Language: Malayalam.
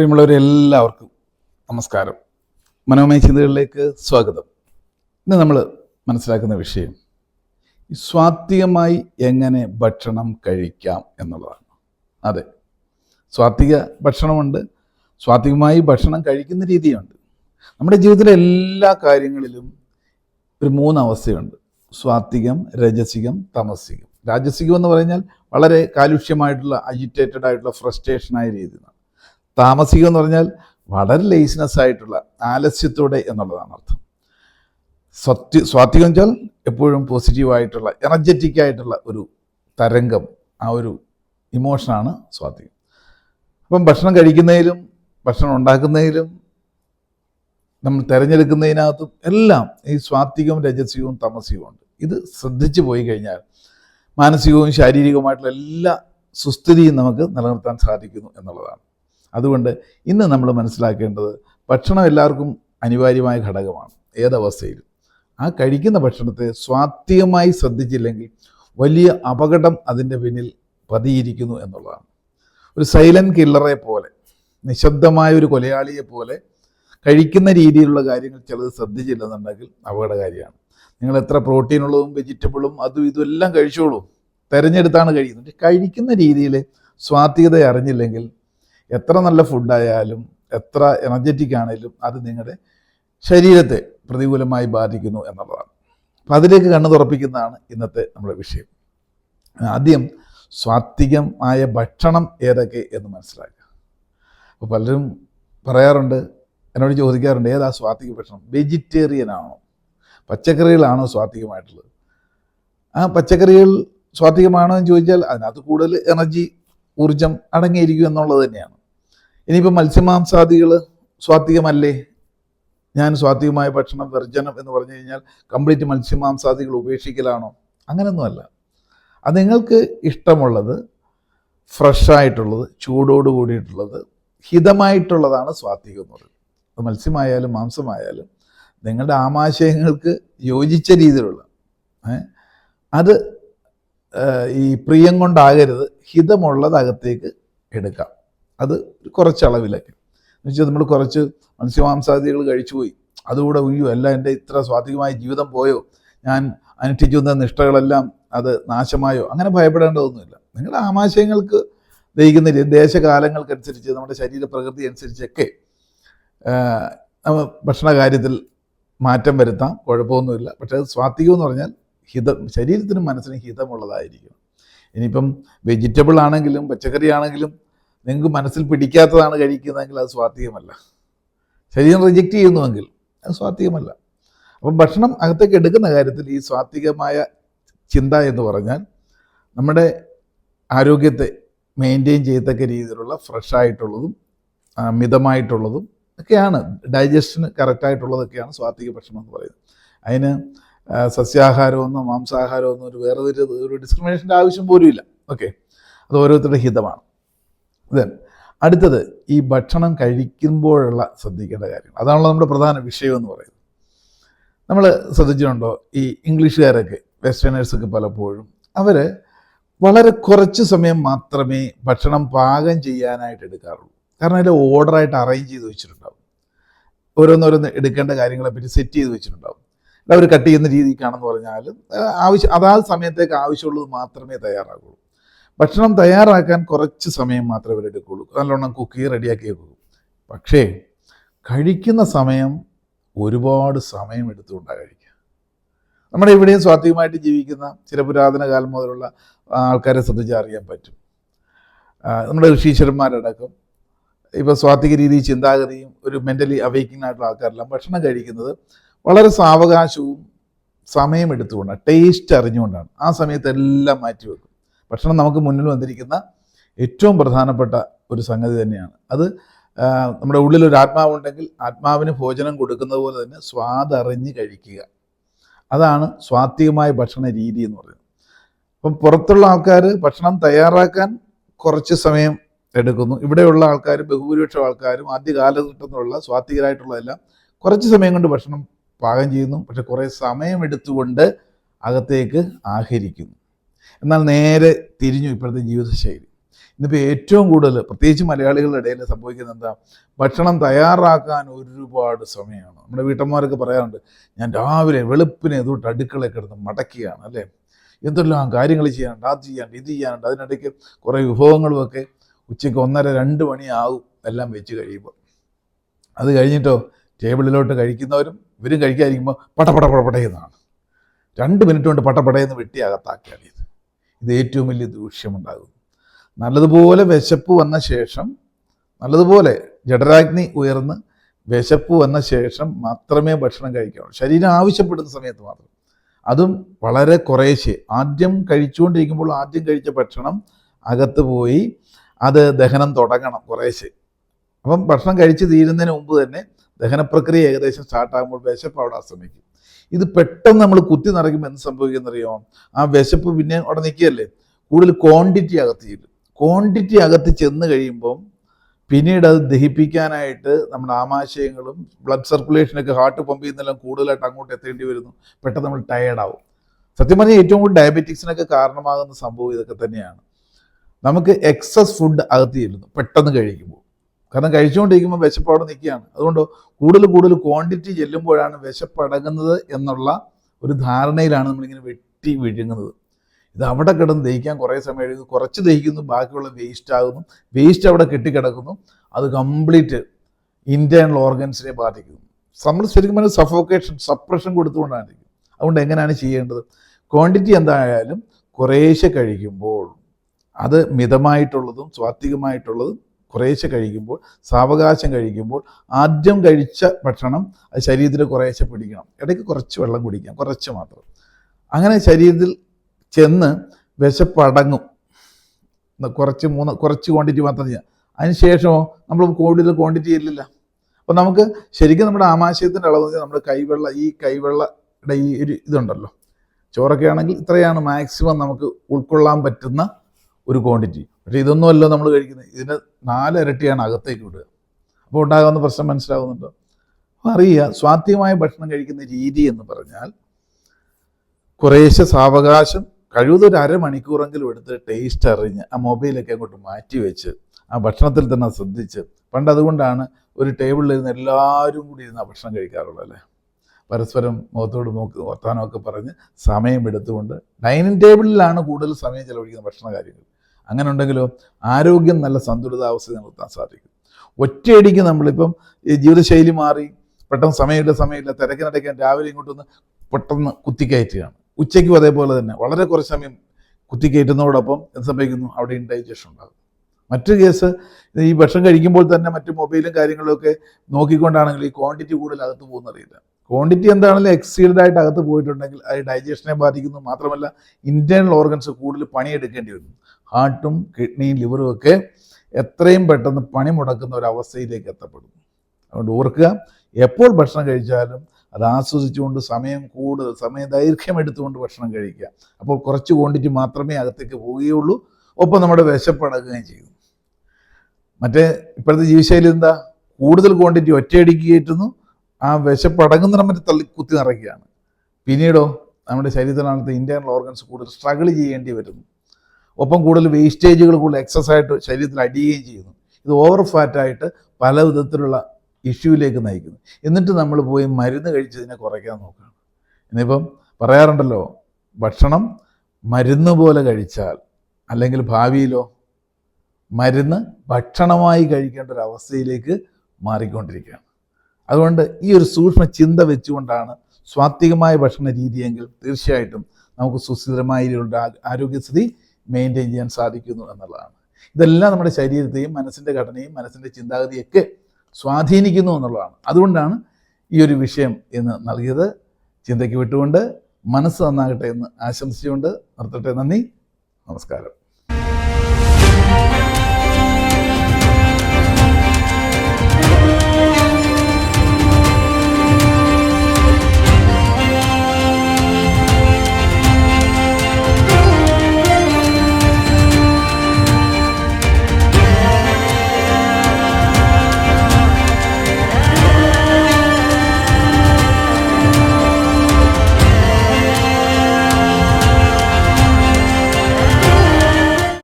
പ്രിയമുള്ളവരെല്ലാവർക്കും നമസ്കാരം. മനോമയ ചിന്തകളിലേക്ക് സ്വാഗതം. ഇന്ന് നമ്മൾ മനസ്സിലാക്കുന്ന വിഷയം സ്വാത്വികമായി എങ്ങനെ ഭക്ഷണം കഴിക്കാം എന്നുള്ളതാണ്. അതെ സ്വാത്വിക ഭക്ഷണമുണ്ട് സ്വാത്വികമായി ഭക്ഷണം കഴിക്കുന്ന രീതിയുണ്ട്. നമ്മുടെ ജീവിതത്തിലെ എല്ലാ കാര്യങ്ങളിലും ഒരു മൂന്ന് അവസ്ഥയുണ്ട് സ്വാത്വികം രജസികം തമസികം. രാജസികം എന്ന് പറഞ്ഞാൽ വളരെ കാലുഷ്യമായിട്ടുള്ള അജിറ്റേറ്റഡ് ആയിട്ടുള്ള ഫ്രസ്ട്രേഷനായ രീതിയാണ്. താമസികം എന്ന് പറഞ്ഞാൽ വളരെ ലേസിനെസ് ആയിട്ടുള്ള ആലസ്യത്തോടെ എന്നുള്ളതാണ് അർത്ഥം. സ്വത്തി സ്വാത്വികം വെച്ചാൽ എപ്പോഴും പോസിറ്റീവായിട്ടുള്ള എനർജറ്റിക് ആയിട്ടുള്ള ഒരു തരംഗം ആ ഒരു ഇമോഷനാണ് സ്വാത്വികം. അപ്പം ഭക്ഷണം കഴിക്കുന്നതിലും ഭക്ഷണം ഉണ്ടാക്കുന്നതിലും നമ്മൾ തിരഞ്ഞെടുക്കുന്നതിനകത്തും എല്ലാം ഈ സ്വാത്വികവും രജസികവും തമസികവും ഉണ്ട്. ഇത് ശ്രദ്ധിച്ചു പോയി കഴിഞ്ഞാൽ മാനസികവും ശാരീരികവുമായിട്ടുള്ള എല്ലാ സുസ്ഥിതിയും നമുക്ക് നിലനിർത്താൻ സാധിക്കുന്നു എന്നുള്ളതാണ്. അതുകൊണ്ട് ഇന്ന് നമ്മൾ മനസ്സിലാക്കേണ്ടത് ഭക്ഷണം എല്ലാവർക്കും അനിവാര്യമായ ഘടകമാണ്. ഏതവസ്ഥയിലും ആ കഴിക്കുന്ന ഭക്ഷണത്തെ സ്വാത്വികമായി ശ്രദ്ധിച്ചില്ലെങ്കിൽ വലിയ അപകടം അതിന്റെ പിന്നിൽ പതിയിരിക്കുന്നു എന്നുള്ളതാണ്. ഒരു സൈലന്റ് കില്ലറെ പോലെ നിശബ്ദമായ ഒരു കൊലയാളിയെ പോലെ കഴിക്കുന്ന രീതിയിലുള്ള കാര്യങ്ങൾ ചിലത് ശ്രദ്ധിച്ചില്ലെന്നുണ്ടെങ്കിൽ അപകടകാരിയാണ് നിങ്ങൾ എത്ര പ്രോട്ടീനുള്ളതും വെജിറ്റബിളും അതും ഇതും എല്ലാം കഴിച്ചോളൂ. തിരഞ്ഞെടുത്താണ് കഴിയുന്നത്. കഴിക്കുന്ന രീതിയിൽ സ്വാത്വികത അറിഞ്ഞില്ലെങ്കിൽ എത്ര നല്ല ഫുഡായാലും എത്ര എനർജറ്റിക് ആണെങ്കിലും അത് നിങ്ങളുടെ ശരീരത്തെ പ്രതികൂലമായി ബാധിക്കുന്നു എന്നുള്ളതാണ്. അപ്പം അതിലേക്ക് കണ്ണു തുറപ്പിക്കുന്നതാണ് ഇന്നത്തെ നമ്മുടെ വിഷയം. ആദ്യം സ്വാത്വികമായ ഭക്ഷണം ഏതൊക്കെ എന്ന് മനസ്സിലാക്കുക. അപ്പോൾ പലരും പറയാറുണ്ട് എന്നോട് ചോദിക്കാറുണ്ട് ഏതാ സ്വാത്വിക ഭക്ഷണം? വെജിറ്റേറിയൻ ആണോ? പച്ചക്കറികളാണോ സ്വാത്വികമായിട്ടുള്ളത്? ആ പച്ചക്കറികൾ സ്വാത്വികമാണോ എന്ന് ചോദിച്ചാൽ അതിനകത്ത് കൂടുതൽ എനർജി ഊർജം അടങ്ങിയിരിക്കും എന്നുള്ളത് തന്നെയാണ്. ഇനിയിപ്പോൾ മത്സ്യമാംസാദികൾ സ്വാത്വികമല്ലേ? ഞാൻ സ്വാത്വികമായ ഭക്ഷണം വർജനം എന്ന് പറഞ്ഞു കഴിഞ്ഞാൽ കംപ്ലീറ്റ് മത്സ്യമാംസാദികൾ ഉപേക്ഷിക്കലാണോ? അങ്ങനെയൊന്നുമല്ല അത് നിങ്ങൾക്ക് ഇഷ്ടമുള്ളത് ഫ്രഷായിട്ടുള്ളത് ചൂടോട് കൂടിയിട്ടുള്ളത് ഹിതമായിട്ടുള്ളതാണ് സ്വാത്വികം എന്ന് പറയുന്നത്. അത് മത്സ്യമായാലും മാംസമായാലും നിങ്ങളുടെ ആമാശയങ്ങൾക്ക് യോജിച്ച രീതിയിലുള്ള അത് ഈ പ്രിയം കൊണ്ടാകരുത്. ഹിതമുള്ളത് അകത്തേക്ക് എടുക്കാം. അത് കുറച്ചളവിലൊക്കെ. എന്നുവെച്ചാൽ നമ്മൾ കുറച്ച് മത്സ്യമാംസാദികൾ കഴിച്ചു പോയി. അതുകൂടെ ഉയ്യോ അല്ല എന്റെ ഇത്ര സ്വാധീനമായ ജീവിതം പോയോ? ഞാൻ അനുഷ്ഠിച്ചു വന്ന നിഷ്ഠകളെല്ലാം അത് നാശമായോ? അങ്ങനെ ഭയപ്പെടേണ്ടതൊന്നുമില്ല. നിങ്ങൾ ആമാശയങ്ങൾക്ക് ദഹിക്കുന്ന ദേശകാലങ്ങൾക്കനുസരിച്ച് നമ്മുടെ ശരീരപ്രകൃതി അനുസരിച്ചൊക്കെ ആഹ്, നമ്മ ഭക്ഷണ കാര്യത്തിൽ മാറ്റം വരുത്താം. കുഴപ്പമൊന്നുമില്ല. പക്ഷേ അത് സ്വാത്വികം എന്ന് പറഞ്ഞാൽ ഹിതം ശരീരത്തിനും മനസ്സിനും ഹിതമുള്ളതായിരിക്കും ഇനിയിപ്പം വെജിറ്റബിൾ ആണെങ്കിലും പച്ചക്കറി ആണെങ്കിലും നിങ്ങൾക്ക് മനസ്സിൽ പിടിക്കാത്തതാണ് കഴിക്കുന്നതെങ്കിൽ അത് സ്വാത്വികമല്ല ശരീരം റിജക്റ്റ് ചെയ്യുന്നുവെങ്കിൽ അത് സ്വാത്വികമല്ല അപ്പം ഭക്ഷണം അകത്തേക്ക് എടുക്കുന്ന കാര്യത്തിൽ ഈ സ്വാത്വികമായ ചിന്ത എന്ന് പറഞ്ഞാൽ നമ്മുടെ ആരോഗ്യത്തെ മെയിന്റെയിൻ ചെയ്യത്തക്ക രീതിയിലുള്ള ഫ്രഷ് ആയിട്ടുള്ളതും മിതമായിട്ടുള്ളതും ഒക്കെയാണ്. ഡൈജഷന് കറക്റ്റായിട്ടുള്ളതൊക്കെയാണ് സ്വാത്വിക ഭക്ഷണം എന്ന് പറയുന്നത്. അതിന് സസ്യാഹാരമൊന്നും മാംസാഹാരമൊന്നും ഒരു വേറെ ഒരു ഡിസ്ക്രിമിനേഷന്റെ ആവശ്യം പോലും ഇല്ല ഓക്കെ അത് ഓരോരുത്തരുടെ ഹിതമാണ്. ദെൻ അടുത്തത് ഈ ഭക്ഷണം കഴിക്കുമ്പോഴുള്ള ശ്രദ്ധിക്കേണ്ട കാര്യങ്ങൾ. അതാണല്ലോ നമ്മുടെ പ്രധാന വിഷയം എന്ന് പറയുന്നത്. നമ്മൾ ശ്രദ്ധിച്ചിട്ടുണ്ടോ? ഈ ഇംഗ്ലീഷുകാരൊക്കെ വെസ്റ്റേണേഴ്സൊക്കെ പലപ്പോഴും അവർ വളരെ കുറച്ച് സമയം മാത്രമേ ഭക്ഷണം പാകം ചെയ്യാനായിട്ട് എടുക്കാറുള്ളൂ. കാരണം അതിന്റെ ഓർഡറായിട്ട് അറേഞ്ച് ചെയ്ത് വെച്ചിട്ടുണ്ടാവും. ഓരോന്നോരോന്ന് എടുക്കേണ്ട കാര്യങ്ങളെപ്പറ്റി സെറ്റ് ചെയ്ത് വെച്ചിട്ടുണ്ടാവും. അവർ കട്ട് ചെയ്യുന്ന രീതിക്കാണെന്ന് പറഞ്ഞാലും ആവശ്യം അതാത് സമയത്തേക്ക് ആവശ്യമുള്ളത് മാത്രമേ തയ്യാറാകുള്ളൂ. ഭക്ഷണം തയ്യാറാക്കാൻ കുറച്ച് സമയം മാത്രമേ അവർ എടുക്കുള്ളൂ നല്ലോണം കുക്ക് റെഡിയാക്കി വെക്കും പക്ഷേ കഴിക്കുന്ന സമയം ഒരുപാട് സമയം എടുത്തുകൊണ്ടാണ് കഴിക്കുക. നമ്മുടെ ഇവിടെയും സ്വാത്വികമായിട്ട് ജീവിക്കുന്ന ചില പുരാതന കാലം മുതലുള്ള ആൾക്കാരെ ശ്രദ്ധിച്ചാൽ അറിയാൻ പറ്റും. നമ്മുടെ ഋഷീശ്വരന്മാരടക്കം ഇപ്പോൾ സ്വാത്വിക രീതി ചിന്താഗതിയും ഒരു മെന്റലി അവേക്കിംഗ് ആയിട്ടുള്ള ആൾക്കാരെല്ലാം. ഭക്ഷണം കഴിക്കുന്നത് വളരെ സാവകാശവും സമയമെടുത്തുകൊണ്ടാണ് ടേസ്റ്റ് അറിഞ്ഞുകൊണ്ടാണ്. ആ സമയത്ത് എല്ലാം മാറ്റി വെക്കും. ഭക്ഷണം നമുക്ക് മുന്നിൽ വന്നിരിക്കുന്ന ഏറ്റവും പ്രധാനപ്പെട്ട ഒരു സംഗതി തന്നെയാണ്. അത് നമ്മുടെ ഉള്ളിൽ ഒരു ആത്മാവുണ്ടെങ്കിൽ ആത്മാവിന് ഭോജനം കൊടുക്കുന്നത് പോലെ തന്നെ സ്വാദറിഞ്ഞ് കഴിക്കുക. അതാണ് സ്വാത്വികമായ ഭക്ഷണ രീതി എന്ന് പറയുന്നത്. അപ്പം പുറത്തുള്ള ആൾക്കാർ ഭക്ഷണം തയ്യാറാക്കാൻ കുറച്ച് സമയം എടുക്കുന്നു. ഇവിടെയുള്ള ആൾക്കാർ ബഹുഭൂരിപക്ഷം ആൾക്കാരും ആദ്യ കാലഘട്ടത്തിലുള്ള സ്വാത്വികരായിട്ടുള്ളതെല്ലാം കുറച്ച് സമയം കൊണ്ട് ഭക്ഷണം പാകം ചെയ്യുന്നു. പക്ഷെ കുറേ സമയം എടുത്തുകൊണ്ട് അകത്തേക്ക് ആഹരിക്കുന്നു. എന്നാൽ നേരെ തിരിഞ്ഞു ഇപ്പോഴത്തെ ജീവിതശൈലി. ഇന്നിപ്പോൾ ഏറ്റവും കൂടുതൽ പ്രത്യേകിച്ച് മലയാളികളുടെ ഇടയിൽ സംഭവിക്കുന്നത് എന്താ? ഭക്ഷണം തയ്യാറാക്കാൻ ഒരുപാട് സമയമാണ്. നമ്മുടെ വീട്ടമ്മമാരൊക്കെ പറയാറുണ്ട് ഞാൻ രാവിലെ വെളുപ്പിനെ തൊട്ട് അടുക്കളയൊക്കെ എടുത്ത് മടക്കിയാണ് അല്ലേ? എന്തെല്ലാം കാര്യങ്ങൾ ചെയ്യാനുണ്ട് അത് ചെയ്യാനുണ്ട് ഇത് ചെയ്യാനുണ്ട്. അതിനിടയ്ക്ക് കുറേ വിഭവങ്ങളുമൊക്കെ ഉച്ചയ്ക്ക് ഒന്നര രണ്ട് മണിയാവും എല്ലാം വെച്ച് കഴിയുമ്പോൾ. അത് കഴിഞ്ഞിട്ടോ ടേബിളിലോട്ട് കഴിക്കുന്നവരും ഇവരും കഴിക്കാതിരിക്കുമ്പോൾ പടപട പടപടയെന്നാണ് രണ്ട് മിനിറ്റ് കൊണ്ട് പടപടയെന്ന് വെട്ടി അകത്താക്കിയാണ് ഇത് ഏറ്റവും വലിയ ദൂഷ്യമുണ്ടാകുന്നു. നല്ലതുപോലെ വിശപ്പ് വന്ന ശേഷം നല്ലതുപോലെ ജഡരാഗ്നി ഉയർന്ന് വിശപ്പ് വന്ന ശേഷം മാത്രമേ ഭക്ഷണം കഴിക്കാവുള്ളൂ. ശരീരം ആവശ്യപ്പെടുന്ന സമയത്ത് മാത്രം. അതും വളരെ കുറേശ്ശെ. ആദ്യം കഴിച്ചുകൊണ്ടിരിക്കുമ്പോൾ ആദ്യം കഴിച്ച ഭക്ഷണം അകത്ത് പോയി അത് ദഹനം തുടങ്ങണം കുറേശ്ശെ. അപ്പം ഭക്ഷണം കഴിച്ച് തീരുന്നതിന് മുമ്പ് തന്നെ ദഹനപ്രക്രിയ ഏകദേശം സ്റ്റാർട്ടാകുമ്പോൾ വിശപ്പ് അവിടെ അസ്തമിക്കും. ഇത് പെട്ടെന്ന് നമ്മൾ കുത്തി നിറയ്ക്കുമ്പോൾ എന്ത് സംഭവിക്കുന്നറിയോ? ആ വിശപ്പ് പിന്നെ അവിടെ നിൽക്കുകയല്ലേ? കൂടുതൽ ക്വാണ്ടിറ്റി അകത്ത് ചെല്ലും. ക്വാണ്ടിറ്റി അകത്ത് ചെന്ന് കഴിയുമ്പം പിന്നീട് അത് ദഹിപ്പിക്കാനായിട്ട് നമ്മുടെ ആമാശയങ്ങളും ബ്ലഡ് സർക്കുലേഷനൊക്കെ ഹാർട്ട് പമ്പ് ചെയ്യുന്നെല്ലാം കൂടുതലായിട്ട് അങ്ങോട്ട് എത്തേണ്ടി വരുന്നു. പെട്ടെന്ന് നമ്മൾ ടയേർഡാവും സത്യം പറഞ്ഞാൽ ഏറ്റവും കൂടുതൽ ഡയബറ്റിക്സിനൊക്കെ കാരണമാകുന്ന സംഭവം ഇതൊക്കെ തന്നെയാണ്. നമുക്ക് എക്സസ് ഫുഡ് അകത്ത് ചെല്ലുന്നു. പെട്ടെന്ന് കഴിക്കുമ്പോൾ കാരണം കഴിച്ചുകൊണ്ടിരിക്കുമ്പോൾ വിശപ്പാട് നിൽക്കുകയാണ്. അതുകൊണ്ട് കൂടുതൽ കൂടുതൽ ക്വാണ്ടിറ്റി ചെല്ലുമ്പോഴാണ് വിശപ്പടങ്ങുന്നത് എന്നുള്ള ഒരു ധാരണയിലാണ് നമ്മളിങ്ങനെ വെട്ടി വിഴുങ്ങുന്നത്. ഇത് അവിടെ കിടന്ന് ദഹിക്കാൻ കുറേ സമയം എഴുതുന്നു കുറച്ച് ദഹിക്കുന്നു ബാക്കിയുള്ള വേസ്റ്റ് ആകുന്നു. വേസ്റ്റ് അവിടെ കെട്ടിക്കിടക്കുന്നു. അത് കംപ്ലീറ്റ് ഇന്റേണൽ ഓർഗൻസിനെ ബാധിക്കുന്നു. നമ്മൾ ശരിക്കും പറഞ്ഞാൽ സഫോക്കേഷൻ സപ്രഷൻ കൊടുത്തുകൊണ്ടാണ്. അതുകൊണ്ട് എങ്ങനെയാണ് ചെയ്യേണ്ടത്? ക്വാണ്ടിറ്റി എന്തായാലും കുറേശ്ശെ കഴിക്കുമ്പോൾ അത് മിതമായിട്ടുള്ളതും സ്വാത്വികമായിട്ടുള്ളതും കുറേശ്ശെ കഴിക്കുമ്പോൾ സാവകാശം കഴിക്കുമ്പോൾ ആദ്യം കഴിച്ച ഭക്ഷണം അത് ശരീരത്തിൽ കുറേശ്ശെ പിടിക്കണം. ഇടയ്ക്ക് കുറച്ച് വെള്ളം കുടിക്കാം കുറച്ച് മാത്രം. അങ്ങനെ ശരീരത്തിൽ ചെന്ന് വിശപ്പടങ്ങും. കുറച്ച് മൂന്ന് കുറച്ച് ക്വാണ്ടിറ്റി മാത്രം ചെയ്യാം. അതിന് ശേഷമോ? നമ്മൾ കൂടുതൽ ക്വാണ്ടിറ്റി ഇല്ലില്ല. അപ്പോൾ നമുക്ക് ശരിക്കും നമ്മുടെ ആമാശയത്തിന്റെ അളവ് നമ്മുടെ കൈവെള്ള ഈ കൈവെള്ളയുടെ ഈ ഒരു ഇതുണ്ടല്ലോ. ചോറൊക്കെ ആണെങ്കിൽ ഇത്രയാണ് മാക്സിമം നമുക്ക് ഉൾക്കൊള്ളാൻ പറ്റുന്ന ഒരു ക്വാണ്ടിറ്റി പക്ഷേ ഇതൊന്നുമല്ല നമ്മൾ കഴിക്കുന്നത്. ഇതിന് നാലിരട്ടിയാണ് അകത്തേക്ക് വിടുക. അപ്പോൾ ഉണ്ടാകുന്ന പ്രശ്നം മനസ്സിലാവുന്നുണ്ടോ അറിയുക. സ്വാത്വികമായ ഭക്ഷണം കഴിക്കുന്ന രീതി എന്ന് പറഞ്ഞാൽ കുറേശ്ശെ സാവകാശം കഴിവതൊരു അരമണിക്കൂറെങ്കിലും എടുത്ത് ടേസ്റ്റ് അറിഞ്ഞ് ആ മൊബൈലൊക്കെ അങ്ങോട്ട് മാറ്റി വെച്ച് ആ ഭക്ഷണത്തിൽ തന്നെ ശ്രദ്ധിച്ച്. പണ്ട് അതുകൊണ്ടാണ് ഒരു ടേബിളിൽ ഇരുന്ന് എല്ലാവരും കൂടി ഇരുന്ന് ഭക്ഷണം കഴിക്കാറുള്ളത് അല്ലേ? പരസ്പരം മുഖത്തോട് നോക്ക് വർത്താനമൊക്കെ പറഞ്ഞ് സമയം എടുത്തുകൊണ്ട് ഡൈനിങ് ടേബിളിലാണ് കൂടുതൽ സമയം ചെലവഴിക്കുന്ന ഭക്ഷണ കാര്യങ്ങൾ അങ്ങനെ ഉണ്ടെങ്കിലോ ആരോഗ്യം നല്ല സന്തുലിതാവസ്ഥ നിർത്താൻ സാധിക്കും. ഒറ്റയടിക്ക് നമ്മളിപ്പം ഈ ജീവിതശൈലി മാറി പെട്ടെന്ന് സമയമില്ല സമയമില്ല നടക്കാൻ രാവിലെ ഇങ്ങോട്ടൊന്ന് പെട്ടെന്ന് കുത്തിക്കയറ്റുകയാണ്. ഉച്ചയ്ക്കും അതേപോലെ തന്നെ വളരെ കുറച്ച് സമയം കുത്തിക്കയറ്റുന്നതോടൊപ്പം എന്ത് സംഭവിക്കുന്നു? അവിടെ ഇൻഡൈജഷൻ ഉണ്ടാകും. മറ്റു കേസ് ഈ ഭക്ഷണം കഴിക്കുമ്പോൾ തന്നെ മറ്റു മൊബൈലും കാര്യങ്ങളൊക്കെ നോക്കിക്കൊണ്ടാണെങ്കിൽ ഈ ക്വാണ്ടിറ്റി കൂടുതൽ അകത്ത് പോകുന്നറിയില്ല ക്വാണ്ടിറ്റി എന്താണെങ്കിലും എക്സീൽഡ് ആയിട്ട് അകത്ത് പോയിട്ടുണ്ടെങ്കിൽ അത് ഡൈജഷനെ ബാധിക്കുന്നു. മാത്രമല്ല ഇന്റേണൽ ഓർഗൻസ് കൂടുതൽ പണിയെടുക്കേണ്ടി വരുന്നു ഹാർട്ടും കിഡ്നിയും ലിവറും ഒക്കെ എത്രയും പെട്ടെന്ന് പണി മുടക്കുന്ന ഒരു അവസ്ഥയിലേക്ക് എത്തപ്പെടുന്നു. അതുകൊണ്ട് ഓർക്കുക എപ്പോൾ ഭക്ഷണം കഴിച്ചാലും അത് ആസ്വദിച്ചുകൊണ്ട് സമയം കൂടുതൽ സമയ ദൈർഘ്യം എടുത്തുകൊണ്ട് ഭക്ഷണം കഴിക്കുക. അപ്പോൾ കുറച്ച് ക്വാണ്ടിറ്റി മാത്രമേ അകത്തേക്ക് പോവുകയുള്ളൂ. ഒപ്പം നമ്മുടെ വിശപ്പടക്കുകയും ചെയ്യും. മറ്റേ ഇപ്പോഴത്തെ ജീവിതശൈലി എന്താ? കൂടുതൽ ക്വാണ്ടിറ്റി ഒറ്റയടിക്ക് കയറ്റുന്നു ആ വിശപ്പടങ്ങുന്ന മറ്റേ തള്ളി കുത്തി നിറയ്ക്കുകയാണ്. പിന്നീടോ നമ്മുടെ ശരീരത്തിനകത്ത് ഇന്റേണൽ ഓർഗൻസ് കൂടുതൽ സ്ട്രഗിൾ ചെയ്യേണ്ടി വരുന്നു. ഒപ്പം കൂടുതൽ വേസ്റ്റേജുകൾ കൂടുതൽ എക്സസ് ആയിട്ട് ശരീരത്തിൽ അടിയുകയും ചെയ്യുന്നു. ഇത് ഓവർ ഫാറ്റായിട്ട് പല വിധത്തിലുള്ള ഇഷ്യൂവിലേക്ക് നയിക്കുന്നു. എന്നിട്ട് നമ്മൾ പോയി മരുന്ന് കഴിച്ചതിനെ കുറയ്ക്കാൻ നോക്കുകയാണ്. ഇനിയിപ്പം പറയാറുണ്ടല്ലോ ഭക്ഷണം മരുന്ന് പോലെ കഴിച്ചാൽ അല്ലെങ്കിൽ ഭാവിയിലോ മരുന്ന് ഭക്ഷണമായി കഴിക്കേണ്ട ഒരു അവസ്ഥയിലേക്ക് മാറിക്കൊണ്ടിരിക്കുകയാണ്. അതുകൊണ്ട് ഈ ഒരു സൂക്ഷ്മ ചിന്ത വെച്ചുകൊണ്ടാണ് സ്വാത്വികമായ ഭക്ഷണ രീതിയെങ്കിൽ തീർച്ചയായിട്ടും നമുക്ക് സുസ്ഥിരമായ ആരോഗ്യസ്ഥിതി മെയിന്റെയിൻ ചെയ്യാൻ സാധിക്കുന്നു എന്നുള്ളതാണ്. ഇതെല്ലാം നമ്മുടെ ശരീരത്തെയും മനസ്സിന്റെ ഘടനയും മനസ്സിന്റെ ചിന്താഗതിയൊക്കെ സ്വാധീനിക്കുന്നു എന്നുള്ളതാണ്. അതുകൊണ്ടാണ് ഈ ഒരു വിഷയം ഇന്ന് നൽകിയത്. ചിന്തയ്ക്ക് വിട്ടുകൊണ്ട് മനസ്സ് നന്നാകട്ടെ എന്ന് ആശംസിച്ചുകൊണ്ട് നിർത്തട്ടെ. നന്ദി. നമസ്കാരം.